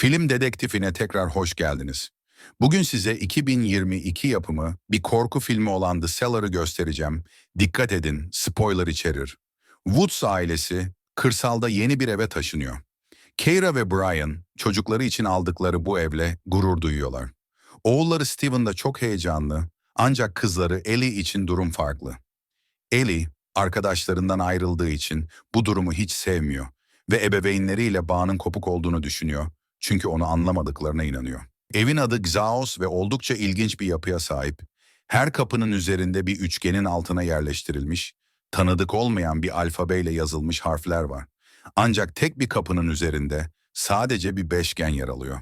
Film dedektifine tekrar hoş geldiniz. Bugün size 2022 yapımı bir korku filmi olan The Cellar'ı göstereceğim. Dikkat edin, spoiler içerir. Woods ailesi kırsalda yeni bir eve taşınıyor. Keira ve Brian çocukları için aldıkları bu evle gurur duyuyorlar. Oğulları Steven da çok heyecanlı ancak kızları Ellie için durum farklı. Ellie arkadaşlarından ayrıldığı için bu durumu hiç sevmiyor ve ebeveynleriyle bağının kopuk olduğunu düşünüyor çünkü onu anlamadıklarına inanıyor. Evin adı Xaos ve oldukça ilginç bir yapıya sahip. Her kapının üzerinde bir üçgenin altına yerleştirilmiş, tanıdık olmayan bir alfabeyle yazılmış harfler var. Ancak tek bir kapının üzerinde sadece bir beşgen yer alıyor.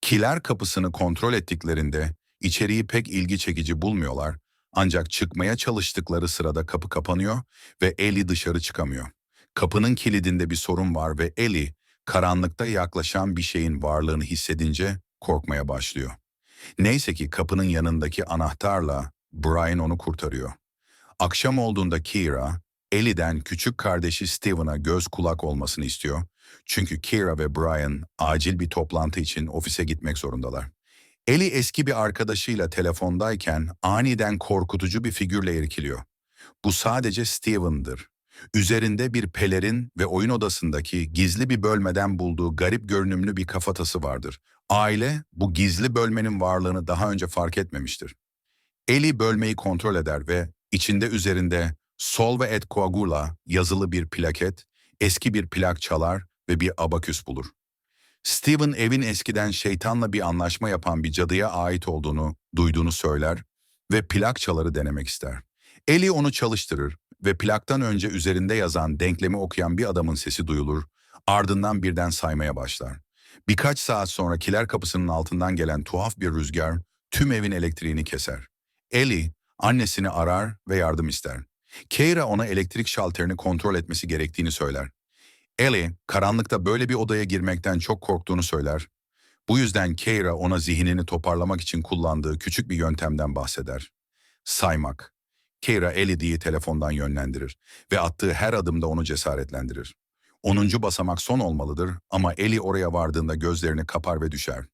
Kiler kapısını kontrol ettiklerinde içeriği pek ilgi çekici bulmuyorlar ancak çıkmaya çalıştıkları sırada kapı kapanıyor ve Ellie dışarı çıkamıyor. Kapının kilidinde bir sorun var ve Ellie karanlıkta yaklaşan bir şeyin varlığını hissedince korkmaya başlıyor. Neyse ki kapının yanındaki anahtarla Brian onu kurtarıyor. Akşam olduğunda Kira, Ellie'den küçük kardeşi Steven'a göz kulak olmasını istiyor. Çünkü Kira ve Brian acil bir toplantı için ofise gitmek zorundalar. Ellie eski bir arkadaşıyla telefondayken aniden korkutucu bir figürle irkiliyor. Bu sadece Steven'dır. Üzerinde bir pelerin ve oyun odasındaki gizli bir bölmeden bulduğu garip görünümlü bir kafatası vardır. Aile bu gizli bölmenin varlığını daha önce fark etmemiştir. Eli bölmeyi kontrol eder ve içinde üzerinde Solve et Coagula yazılı bir plaket, eski bir plak çalar ve bir abaküs bulur. Steven evin eskiden şeytanla bir anlaşma yapan bir cadıya ait olduğunu duyduğunu söyler ve plak çaları denemek ister. Eli onu çalıştırır ve plaktan önce üzerinde yazan denklemi okuyan bir adamın sesi duyulur, ardından birden saymaya başlar. Birkaç saat sonra kiler kapısının altından gelen tuhaf bir rüzgar tüm evin elektriğini keser. Ellie annesini arar ve yardım ister. Keira ona elektrik şalterini kontrol etmesi gerektiğini söyler. Ellie karanlıkta böyle bir odaya girmekten çok korktuğunu söyler. Bu yüzden Keira ona zihnini toparlamak için kullandığı küçük bir yöntemden bahseder. Saymak. Keira Ellie'yi telefondan yönlendirir ve attığı her adımda onu cesaretlendirir. 10. basamak son olmalıdır ama Ellie oraya vardığında gözlerini kapar ve düşer.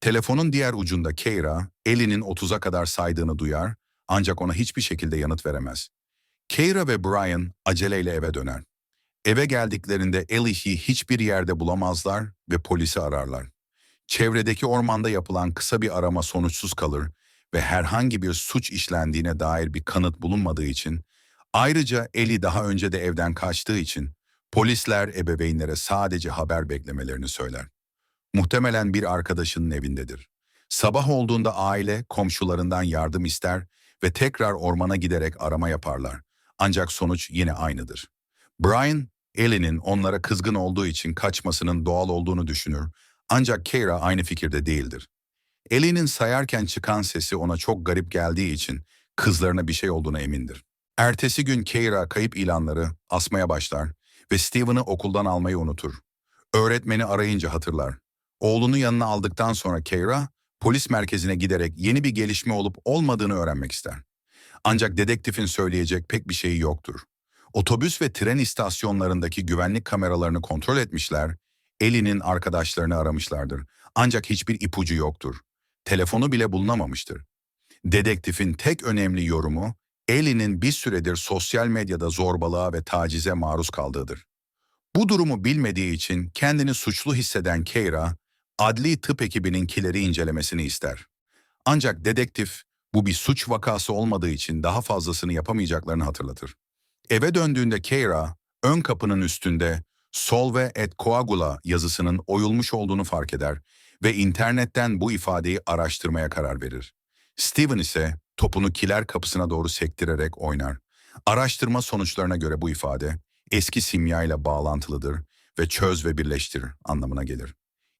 Telefonun diğer ucunda Keira, Ellie'nin 30'a kadar saydığını duyar ancak ona hiçbir şekilde yanıt veremez. Keira ve Brian aceleyle eve döner. Eve geldiklerinde Ellie'yi hiçbir yerde bulamazlar ve polisi ararlar. Çevredeki ormanda yapılan kısa bir arama sonuçsuz kalır ve herhangi bir suç işlendiğine dair bir kanıt bulunmadığı için, ayrıca Eli daha önce de evden kaçtığı için polisler ebeveynlere sadece haber beklemelerini söyler. Muhtemelen bir arkadaşının evindedir. Sabah olduğunda aile komşularından yardım ister ve tekrar ormana giderek arama yaparlar. Ancak sonuç yine aynıdır. Brian, Ellie'nin onlara kızgın olduğu için kaçmasının doğal olduğunu düşünür ancak Keira aynı fikirde değildir. Ellie'nin sayarken çıkan sesi ona çok garip geldiği için kızlarına bir şey olduğuna emindir. Ertesi gün Keira kayıp ilanları asmaya başlar ve Steven'ı okuldan almayı unutur. Öğretmeni arayınca hatırlar. Oğlunu yanına aldıktan sonra Keira, polis merkezine giderek yeni bir gelişme olup olmadığını öğrenmek ister. Ancak dedektifin söyleyecek pek bir şeyi yoktur. Otobüs ve tren istasyonlarındaki güvenlik kameralarını kontrol etmişler, Ellie'nin arkadaşlarını aramışlardır. Ancak hiçbir ipucu yoktur telefonu bile bulunamamıştır. Dedektifin tek önemli yorumu, Ellie'nin bir süredir sosyal medyada zorbalığa ve tacize maruz kaldığıdır. Bu durumu bilmediği için kendini suçlu hisseden Keira, adli tıp ekibinin kileri incelemesini ister. Ancak dedektif, bu bir suç vakası olmadığı için daha fazlasını yapamayacaklarını hatırlatır. Eve döndüğünde Keira, ön kapının üstünde Solve et Coagula yazısının oyulmuş olduğunu fark eder ve internetten bu ifadeyi araştırmaya karar verir. Steven ise topunu kiler kapısına doğru sektirerek oynar. Araştırma sonuçlarına göre bu ifade eski simya ile bağlantılıdır ve çöz ve birleştir anlamına gelir.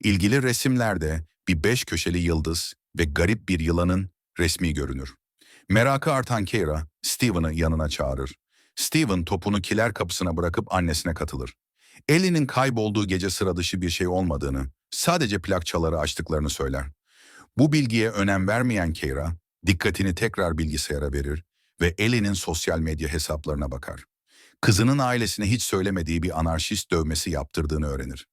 İlgili resimlerde bir beş köşeli yıldız ve garip bir yılanın resmi görünür. Merakı artan Keira, Steven'ı yanına çağırır. Steven topunu kiler kapısına bırakıp annesine katılır. Ellie'nin kaybolduğu gece sıra dışı bir şey olmadığını, sadece plakçaları açtıklarını söyler. Bu bilgiye önem vermeyen Keira, dikkatini tekrar bilgisayara verir ve Ellie'nin sosyal medya hesaplarına bakar. Kızının ailesine hiç söylemediği bir anarşist dövmesi yaptırdığını öğrenir.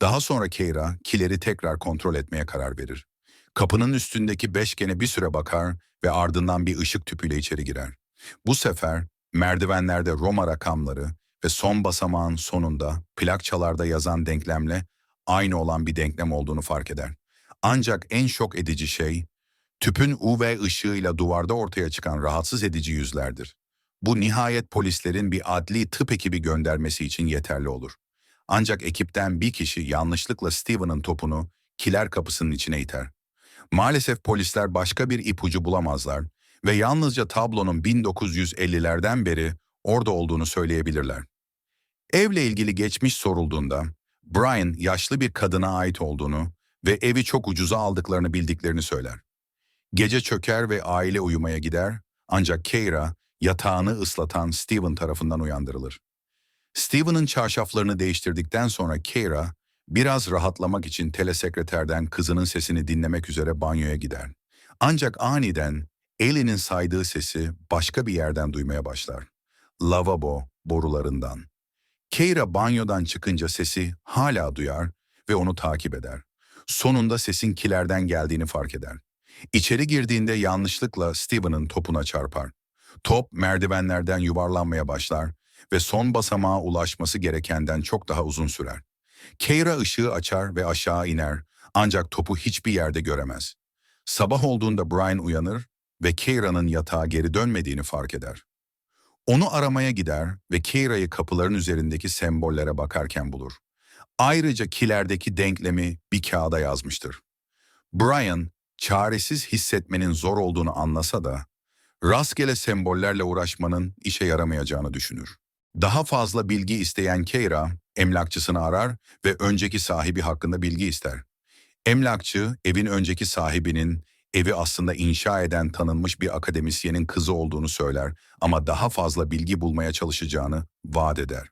Daha sonra Keira, kileri tekrar kontrol etmeye karar verir. Kapının üstündeki beşgene bir süre bakar ve ardından bir ışık tüpüyle içeri girer. Bu sefer merdivenlerde Roma rakamları ve son basamağın sonunda plakçalarda yazan denklemle aynı olan bir denklem olduğunu fark eder. Ancak en şok edici şey, tüpün UV ışığıyla duvarda ortaya çıkan rahatsız edici yüzlerdir. Bu nihayet polislerin bir adli tıp ekibi göndermesi için yeterli olur. Ancak ekipten bir kişi yanlışlıkla Steven'ın topunu kiler kapısının içine iter. Maalesef polisler başka bir ipucu bulamazlar ve yalnızca tablonun 1950'lerden beri orada olduğunu söyleyebilirler. Evle ilgili geçmiş sorulduğunda, Brian yaşlı bir kadına ait olduğunu ve evi çok ucuza aldıklarını bildiklerini söyler. Gece çöker ve aile uyumaya gider ancak Keira yatağını ıslatan Steven tarafından uyandırılır. Steven'ın çarşaflarını değiştirdikten sonra Keira biraz rahatlamak için telesekreterden kızının sesini dinlemek üzere banyoya gider. Ancak aniden Ellie'nin saydığı sesi başka bir yerden duymaya başlar. Lavabo borularından. Keira banyodan çıkınca sesi hala duyar ve onu takip eder. Sonunda sesin kilerden geldiğini fark eder. İçeri girdiğinde yanlışlıkla Steven'ın topuna çarpar. Top merdivenlerden yuvarlanmaya başlar ve son basamağa ulaşması gerekenden çok daha uzun sürer. Keira ışığı açar ve aşağı iner ancak topu hiçbir yerde göremez. Sabah olduğunda Brian uyanır ve Keira'nın yatağa geri dönmediğini fark eder. Onu aramaya gider ve Keira'yı kapıların üzerindeki sembollere bakarken bulur. Ayrıca kilerdeki denklemi bir kağıda yazmıştır. Brian, çaresiz hissetmenin zor olduğunu anlasa da, rastgele sembollerle uğraşmanın işe yaramayacağını düşünür. Daha fazla bilgi isteyen Keira, emlakçısını arar ve önceki sahibi hakkında bilgi ister. Emlakçı, evin önceki sahibinin evi aslında inşa eden tanınmış bir akademisyenin kızı olduğunu söyler ama daha fazla bilgi bulmaya çalışacağını vaat eder.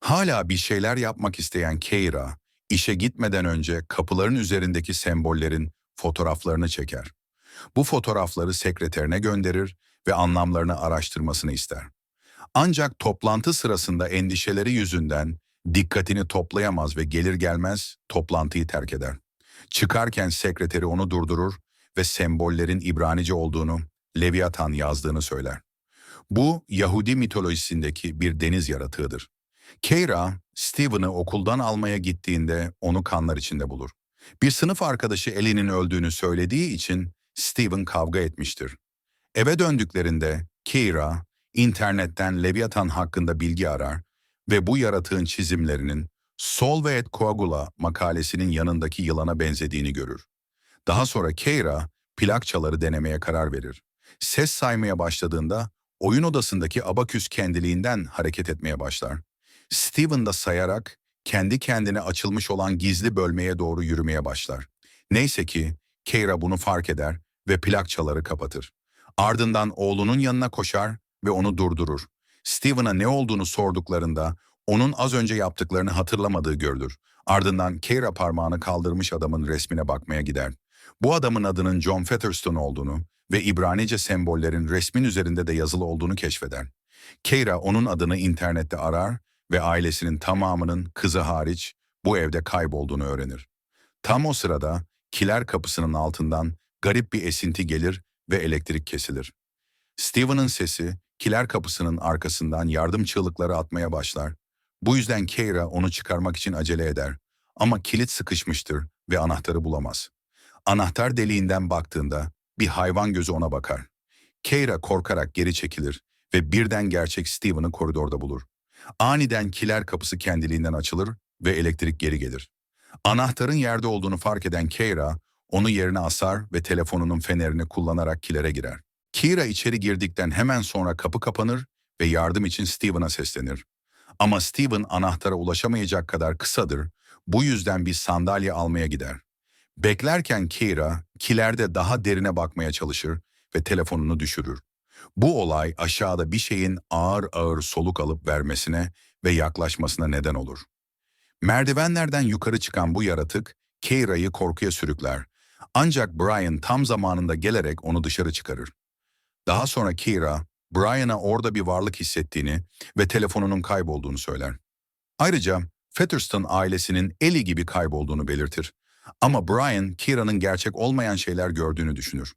Hala bir şeyler yapmak isteyen Keira, işe gitmeden önce kapıların üzerindeki sembollerin fotoğraflarını çeker. Bu fotoğrafları sekreterine gönderir ve anlamlarını araştırmasını ister. Ancak toplantı sırasında endişeleri yüzünden dikkatini toplayamaz ve gelir gelmez toplantıyı terk eder. Çıkarken sekreteri onu durdurur ve sembollerin İbranice olduğunu, Leviathan yazdığını söyler. Bu Yahudi mitolojisindeki bir deniz yaratığıdır. Keira, Stephen'ı okuldan almaya gittiğinde onu kanlar içinde bulur. Bir sınıf arkadaşı Ellie'nin öldüğünü söylediği için Stephen kavga etmiştir. Eve döndüklerinde Keira, internetten Leviathan hakkında bilgi arar ve bu yaratığın çizimlerinin Solve et Coagula makalesinin yanındaki yılana benzediğini görür. Daha sonra Keira plakçaları denemeye karar verir. Ses saymaya başladığında oyun odasındaki abaküs kendiliğinden hareket etmeye başlar. Steven da sayarak kendi kendine açılmış olan gizli bölmeye doğru yürümeye başlar. Neyse ki Keira bunu fark eder ve plakçaları kapatır. Ardından oğlunun yanına koşar ve onu durdurur. Steven'a ne olduğunu sorduklarında onun az önce yaptıklarını hatırlamadığı görülür. Ardından Keira parmağını kaldırmış adamın resmine bakmaya gider. Bu adamın adının John Featherstone olduğunu ve İbranice sembollerin resmin üzerinde de yazılı olduğunu keşfeder. Keira onun adını internette arar ve ailesinin tamamının kızı hariç bu evde kaybolduğunu öğrenir. Tam o sırada kiler kapısının altından garip bir esinti gelir ve elektrik kesilir. Steven'ın sesi kiler kapısının arkasından yardım çığlıkları atmaya başlar. Bu yüzden Keira onu çıkarmak için acele eder. Ama kilit sıkışmıştır ve anahtarı bulamaz. Anahtar deliğinden baktığında bir hayvan gözü ona bakar. Keira korkarak geri çekilir ve birden gerçek Steven'ı koridorda bulur. Aniden kiler kapısı kendiliğinden açılır ve elektrik geri gelir. Anahtarın yerde olduğunu fark eden Keira, onu yerine asar ve telefonunun fenerini kullanarak kilere girer. Kira içeri girdikten hemen sonra kapı kapanır ve yardım için Steven'a seslenir. Ama Steven anahtara ulaşamayacak kadar kısadır, bu yüzden bir sandalye almaya gider. Beklerken Kira, kilerde daha derine bakmaya çalışır ve telefonunu düşürür. Bu olay aşağıda bir şeyin ağır ağır soluk alıp vermesine ve yaklaşmasına neden olur. Merdivenlerden yukarı çıkan bu yaratık, Keira'yı korkuya sürükler. Ancak Brian tam zamanında gelerek onu dışarı çıkarır. Daha sonra Keira, Brian'a orada bir varlık hissettiğini ve telefonunun kaybolduğunu söyler. Ayrıca Featherston ailesinin Ellie gibi kaybolduğunu belirtir. Ama Brian, Kira'nın gerçek olmayan şeyler gördüğünü düşünür.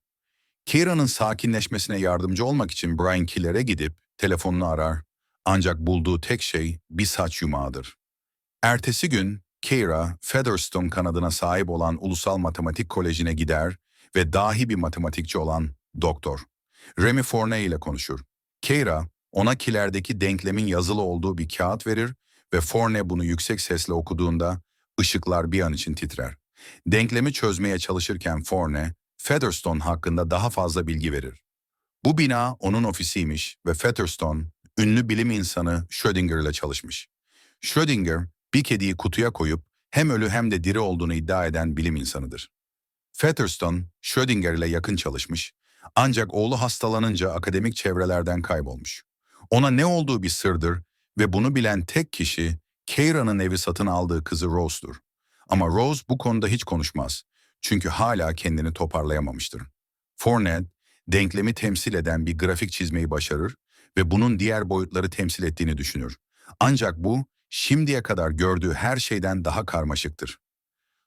Kira'nın sakinleşmesine yardımcı olmak için Brian Killer'e gidip telefonunu arar. Ancak bulduğu tek şey bir saç yumağıdır. Ertesi gün Kira, Featherstone kanadına sahip olan Ulusal Matematik Koleji'ne gider ve dahi bir matematikçi olan Doktor Remy Fournet ile konuşur. Kira, ona kilerdeki denklemin yazılı olduğu bir kağıt verir ve Fournet bunu yüksek sesle okuduğunda ışıklar bir an için titrer. Denklemi çözmeye çalışırken Fournet, Featherstone hakkında daha fazla bilgi verir. Bu bina onun ofisiymiş ve Featherstone, ünlü bilim insanı Schrödinger ile çalışmış. Schrödinger, bir kediyi kutuya koyup hem ölü hem de diri olduğunu iddia eden bilim insanıdır. Featherstone, Schrödinger ile yakın çalışmış, ancak oğlu hastalanınca akademik çevrelerden kaybolmuş. Ona ne olduğu bir sırdır ve bunu bilen tek kişi Keira'nın evi satın aldığı kızı Rose'dur. Ama Rose bu konuda hiç konuşmaz. Çünkü hala kendini toparlayamamıştır. Fournet, denklemi temsil eden bir grafik çizmeyi başarır ve bunun diğer boyutları temsil ettiğini düşünür. Ancak bu, şimdiye kadar gördüğü her şeyden daha karmaşıktır.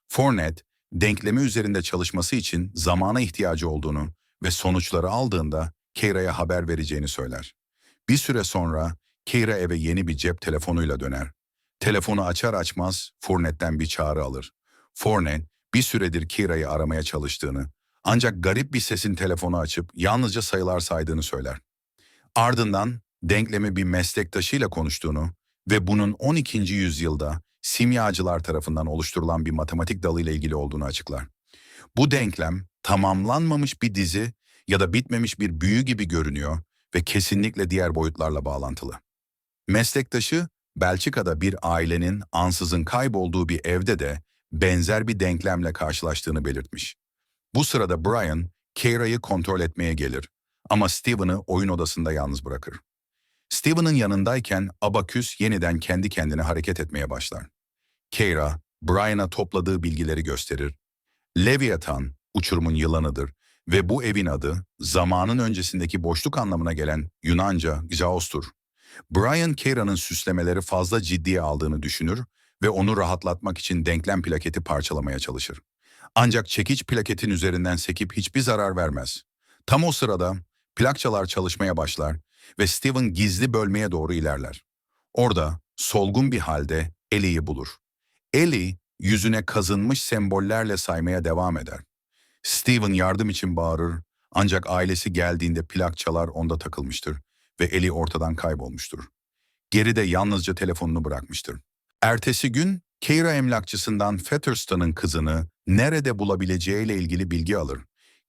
Fournet, denklemi üzerinde çalışması için zamana ihtiyacı olduğunu ve sonuçları aldığında Keira'ya haber vereceğini söyler. Bir süre sonra Keira eve yeni bir cep telefonuyla döner. Telefonu açar açmaz Fournet'ten bir çağrı alır. Fournet bir süredir Keira'yı aramaya çalıştığını ancak garip bir sesin telefonu açıp yalnızca sayılar saydığını söyler. Ardından denklemi bir meslektaşıyla konuştuğunu ve bunun 12. yüzyılda simyacılar tarafından oluşturulan bir matematik dalıyla ilgili olduğunu açıklar. Bu denklem tamamlanmamış bir dizi ya da bitmemiş bir büyü gibi görünüyor ve kesinlikle diğer boyutlarla bağlantılı. Meslektaşı, Belçika'da bir ailenin ansızın kaybolduğu bir evde de benzer bir denklemle karşılaştığını belirtmiş. Bu sırada Brian, Keira'yı kontrol etmeye gelir ama Steven'ı oyun odasında yalnız bırakır. Steven'ın yanındayken Abaküs yeniden kendi kendine hareket etmeye başlar. Keira, Brian'a topladığı bilgileri gösterir. Leviathan, uçurumun yılanıdır ve bu evin adı zamanın öncesindeki boşluk anlamına gelen Yunanca Zaos'tur. Brian Keira'nın süslemeleri fazla ciddiye aldığını düşünür ve onu rahatlatmak için denklem plaketi parçalamaya çalışır. Ancak çekiç plaketin üzerinden sekip hiçbir zarar vermez. Tam o sırada plakçalar çalışmaya başlar ve Steven gizli bölmeye doğru ilerler. Orada solgun bir halde Ellie'yi bulur. Ellie yüzüne kazınmış sembollerle saymaya devam eder. Steven yardım için bağırır ancak ailesi geldiğinde plakçalar onda takılmıştır ve Ellie ortadan kaybolmuştur. Geride yalnızca telefonunu bırakmıştır. Ertesi gün Keira emlakçısından Featherstone'ın kızını nerede bulabileceğiyle ilgili bilgi alır.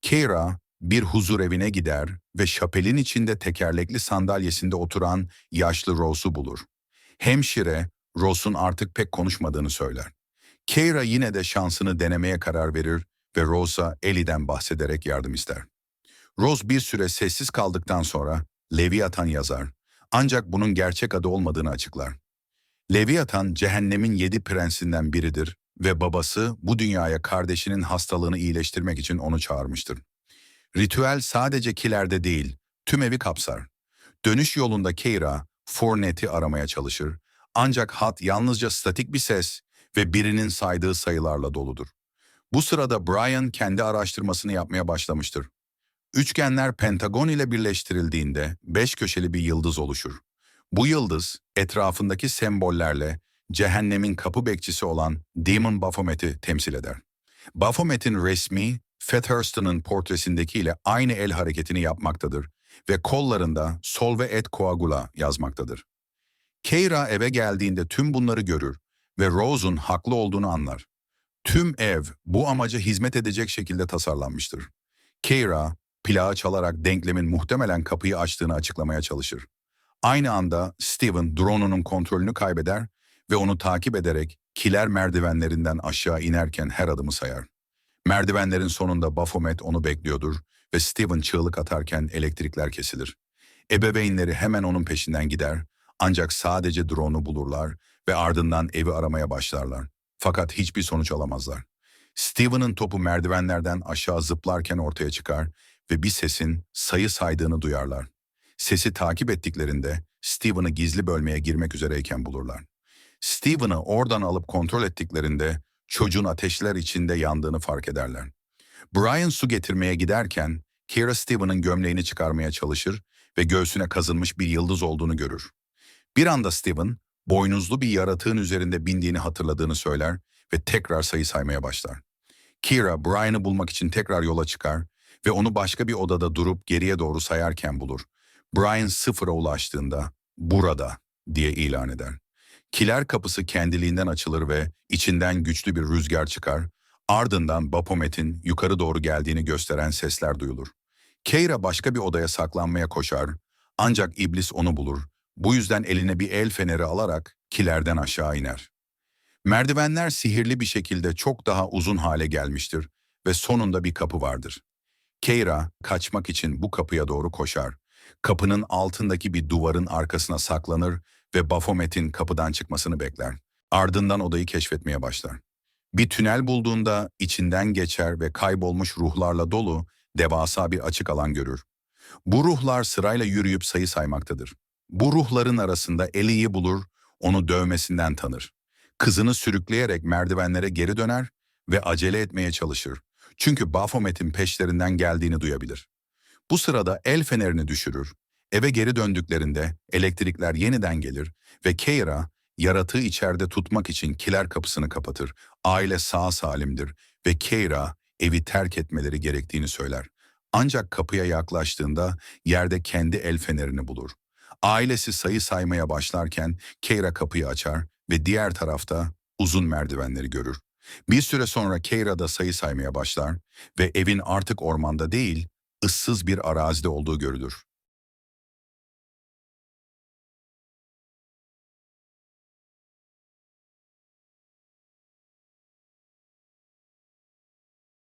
Keira bir huzur evine gider ve şapelin içinde tekerlekli sandalyesinde oturan yaşlı Rose'u bulur. Hemşire, Rose'un artık pek konuşmadığını söyler. Keira yine de şansını denemeye karar verir ve Rose'a Ellie'den bahsederek yardım ister. Rose bir süre sessiz kaldıktan sonra Leviathan yazar. Ancak bunun gerçek adı olmadığını açıklar. Leviathan cehennemin yedi prensinden biridir ve babası bu dünyaya kardeşinin hastalığını iyileştirmek için onu çağırmıştır. Ritüel sadece kilerde değil, tüm evi kapsar. Dönüş yolunda Keira, Fournet'i aramaya çalışır. Ancak hat yalnızca statik bir ses ve birinin saydığı sayılarla doludur. Bu sırada Brian kendi araştırmasını yapmaya başlamıştır. Üçgenler pentagon ile birleştirildiğinde beş köşeli bir yıldız oluşur. Bu yıldız etrafındaki sembollerle cehennemin kapı bekçisi olan Demon Baphomet'i temsil eder. Baphomet'in resmi Featherstone'ın portresindekiyle aynı el hareketini yapmaktadır ve kollarında Solve et coagula yazmaktadır. Keira eve geldiğinde tüm bunları görür ve Rose'un haklı olduğunu anlar. Tüm ev bu amaca hizmet edecek şekilde tasarlanmıştır. Keira, plağı çalarak denklemin muhtemelen kapıyı açtığını açıklamaya çalışır. Aynı anda Steven drone'unun kontrolünü kaybeder ve onu takip ederek kiler merdivenlerinden aşağı inerken her adımı sayar. Merdivenlerin sonunda Baphomet onu bekliyordur ve Steven çığlık atarken elektrikler kesilir. Ebeveynleri hemen onun peşinden gider ancak sadece drone'u bulurlar ve ardından evi aramaya başlarlar. Fakat hiçbir sonuç alamazlar. Steven'ın topu merdivenlerden aşağı zıplarken ortaya çıkar ve bir sesin sayı saydığını duyarlar. Sesi takip ettiklerinde Steven'ı gizli bölmeye girmek üzereyken bulurlar. Steven'ı oradan alıp kontrol ettiklerinde çocuğun ateşler içinde yandığını fark ederler. Brian su getirmeye giderken Kira Steven'ın gömleğini çıkarmaya çalışır ve göğsüne kazınmış bir yıldız olduğunu görür. Bir anda Steven, boynuzlu bir yaratığın üzerinde bindiğini hatırladığını söyler ve tekrar sayı saymaya başlar. Kira, Brian'ı bulmak için tekrar yola çıkar ve onu başka bir odada durup geriye doğru sayarken bulur. Brian sıfıra ulaştığında, burada diye ilan eder. Kiler kapısı kendiliğinden açılır ve içinden güçlü bir rüzgar çıkar. Ardından Baphomet'in yukarı doğru geldiğini gösteren sesler duyulur. Keira başka bir odaya saklanmaya koşar ancak iblis onu bulur. Bu yüzden eline bir el feneri alarak kilerden aşağı iner. Merdivenler sihirli bir şekilde çok daha uzun hale gelmiştir ve sonunda bir kapı vardır. Keira kaçmak için bu kapıya doğru koşar. Kapının altındaki bir duvarın arkasına saklanır ve Baphomet'in kapıdan çıkmasını bekler. Ardından odayı keşfetmeye başlar. Bir tünel bulduğunda içinden geçer ve kaybolmuş ruhlarla dolu devasa bir açık alan görür. Bu ruhlar sırayla yürüyüp sayı saymaktadır. Bu ruhların arasında Ellie'yi bulur, onu dövmesinden tanır. Kızını sürükleyerek merdivenlere geri döner ve acele etmeye çalışır. Çünkü Baphomet'in peşlerinden geldiğini duyabilir. Bu sırada el fenerini düşürür. Eve geri döndüklerinde elektrikler yeniden gelir ve Keira yaratığı içeride tutmak için kiler kapısını kapatır. Aile sağ salimdir ve Keira evi terk etmeleri gerektiğini söyler. Ancak kapıya yaklaştığında yerde kendi el fenerini bulur. Ailesi sayı saymaya başlarken Keira kapıyı açar ve diğer tarafta uzun merdivenleri görür. Bir süre sonra Keira da sayı saymaya başlar ve evin artık ormanda değil, ıssız bir arazide olduğu görülür.